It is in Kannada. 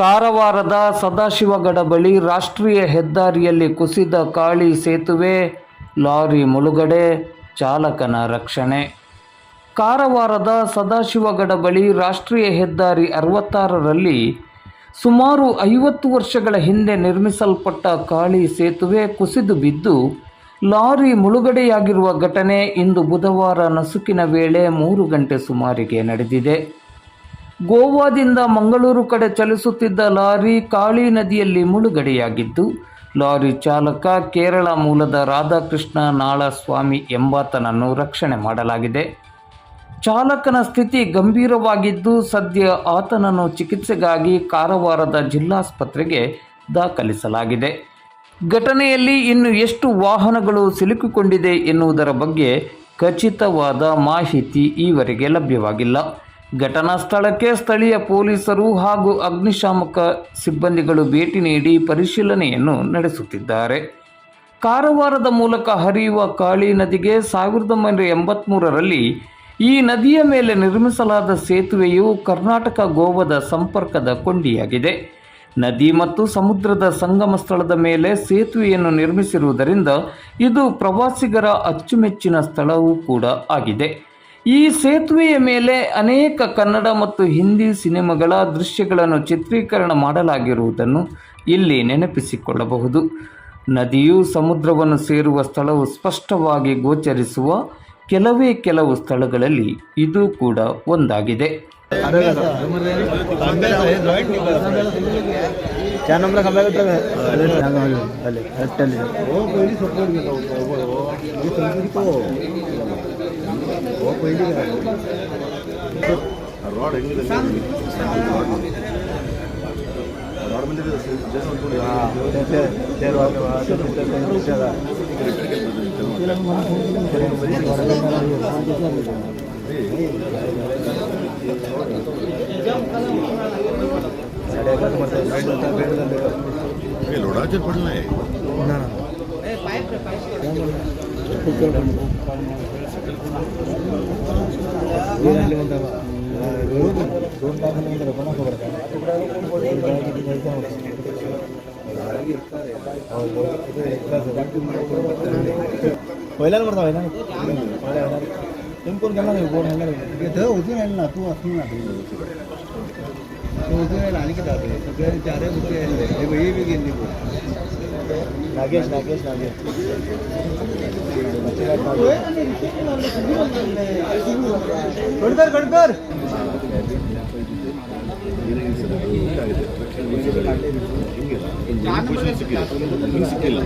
ಕಾರವಾರದ ಸದಾಶಿವಗಡ ಬಳಿ ರಾಷ್ಟ್ರೀಯ ಹೆದ್ದಾರಿಯಲ್ಲಿ ಕುಸಿದ ಕಾಳಿ ಸೇತುವೆ, ಲಾರಿ ಮುಳುಗಡೆ, ಚಾಲಕನ ರಕ್ಷಣೆ. ಕಾರವಾರದ ಸದಾಶಿವಗಡ ಬಳಿ ರಾಷ್ಟ್ರೀಯ ಹೆದ್ದಾರಿ ಅರವತ್ತಾರರಲ್ಲಿ ಸುಮಾರು ಐವತ್ತು ವರ್ಷಗಳ ಹಿಂದೆ ನಿರ್ಮಿಸಲ್ಪಟ್ಟ ಕಾಳಿ ಸೇತುವೆ ಕುಸಿದು ಬಿದ್ದು, ಲಾರಿ ಮುಳುಗಡೆಯಾಗಿರುವ ಘಟನೆ ಇಂದು ಬುಧವಾರ ನಸುಕಿನ ವೇಳೆ ಮೂರು ಗಂಟೆ ಸುಮಾರಿಗೆ ನಡೆದಿದೆ. ಗೋವಾದಿಂದ ಮಂಗಳೂರು ಕಡೆ ಚಲಿಸುತ್ತಿದ್ದ ಲಾರಿ ಕಾಳಿ ನದಿಯಲ್ಲಿ ಮುಳುಗಡೆಯಾಗಿದ್ದು, ಲಾರಿ ಚಾಲಕ ಕೇರಳ ಮೂಲದ ರಾಧಾಕೃಷ್ಣ ನಾಳಸ್ವಾಮಿ ಎಂಬಾತನನ್ನು ರಕ್ಷಣೆ ಮಾಡಲಾಗಿದೆ. ಚಾಲಕನ ಸ್ಥಿತಿ ಗಂಭೀರವಾಗಿದ್ದು, ಸದ್ಯ ಆತನನ್ನು ಚಿಕಿತ್ಸೆಗಾಗಿ ಕಾರವಾರದ ಜಿಲ್ಲಾಸ್ಪತ್ರೆಗೆ ದಾಖಲಿಸಲಾಗಿದೆ. ಘಟನೆಯಲ್ಲಿ ಇನ್ನು ಎಷ್ಟು ವಾಹನಗಳು ಸಿಲುಕಿಕೊಂಡಿದೆ ಎನ್ನುವುದರ ಬಗ್ಗೆ ಖಚಿತವಾದ ಮಾಹಿತಿ ಈವರೆಗೆ ಲಭ್ಯವಾಗಿಲ್ಲ. ಘಟನಾ ಸ್ಥಳಕ್ಕೆ ಸ್ಥಳೀಯ ಪೊಲೀಸರು ಹಾಗೂ ಅಗ್ನಿಶಾಮಕ ಸಿಬ್ಬಂದಿಗಳು ಭೇಟಿ ನೀಡಿ ಪರಿಶೀಲನೆಯನ್ನು ನಡೆಸುತ್ತಿದ್ದಾರೆ. ಕಾರವಾರದ ಮೂಲಕ ಹರಿಯುವ ಕಾಳಿ ನದಿಗೆ ಸಾವಿರದ ಒಂಬೈನೂರ ಎಂಬತ್ಮೂರರಲ್ಲಿ ಈ ನದಿಯ ಮೇಲೆ ನಿರ್ಮಿಸಲಾದ ಸೇತುವೆಯು ಕರ್ನಾಟಕ ಗೋವಾದ ಸಂಪರ್ಕದ ಕೊಂಡಿಯಾಗಿದೆ. ನದಿ ಮತ್ತು ಸಮುದ್ರದ ಸಂಗಮ ಸ್ಥಳದ ಮೇಲೆ ಸೇತುವೆಯನ್ನು ನಿರ್ಮಿಸಿರುವುದರಿಂದ ಇದು ಪ್ರವಾಸಿಗರ ಅಚ್ಚುಮೆಚ್ಚಿನ ಸ್ಥಳವೂ ಕೂಡ ಆಗಿದೆ. ಈ ಸೇತುವೆಯ ಮೇಲೆ ಅನೇಕ ಕನ್ನಡ ಮತ್ತು ಹಿಂದಿ ಸಿನಿಮಾಗಳ ದೃಶ್ಯಗಳನ್ನು ಚಿತ್ರೀಕರಣ ಮಾಡಲಾಗಿರುವುದನ್ನು ಇಲ್ಲಿ ನೆನಪಿಸಿಕೊಳ್ಳಬಹುದು. ನದಿಯು ಸಮುದ್ರವನ್ನು ಸೇರುವ ಸ್ಥಳವು ಸ್ಪಷ್ಟವಾಗಿ ಗೋಚರಿಸುವ ಕೆಲವೇ ಕೆಲವು ಸ್ಥಳಗಳಲ್ಲಿ ಇದು ಕೂಡ ಒಂದಾಗಿದೆ. चार नंबर का खंबा कटरा अरे अरे करेक्ट है वो पहली सपोर्ट में वो ये संजू को वो पहली रॉड एंगल रॉड में जैसे जैसे हां जैसे तेरे वाले वाले तेरे से ज्यादा लोडाचे पडलं नाही दोन तासानंतर कोणा खबर पहिल्याच करता पहिला तुम्ही कोण गेला नाही कोण गेला इथं उजून येईल ना तू असली ना तू उजून येईल आणि किती जाते सगळे चारही उजून येईल हे बाई बी गेली नागेश नागेश नागेश गडकर गडकर ಹಿಂಗಿಲ್ಲ ಹಿಂಗೆ ಸಿಕ್ಕಿಲ್ಲ ಹಿಂಗೆ ಸಿಕ್ಕಿಲ್ಲ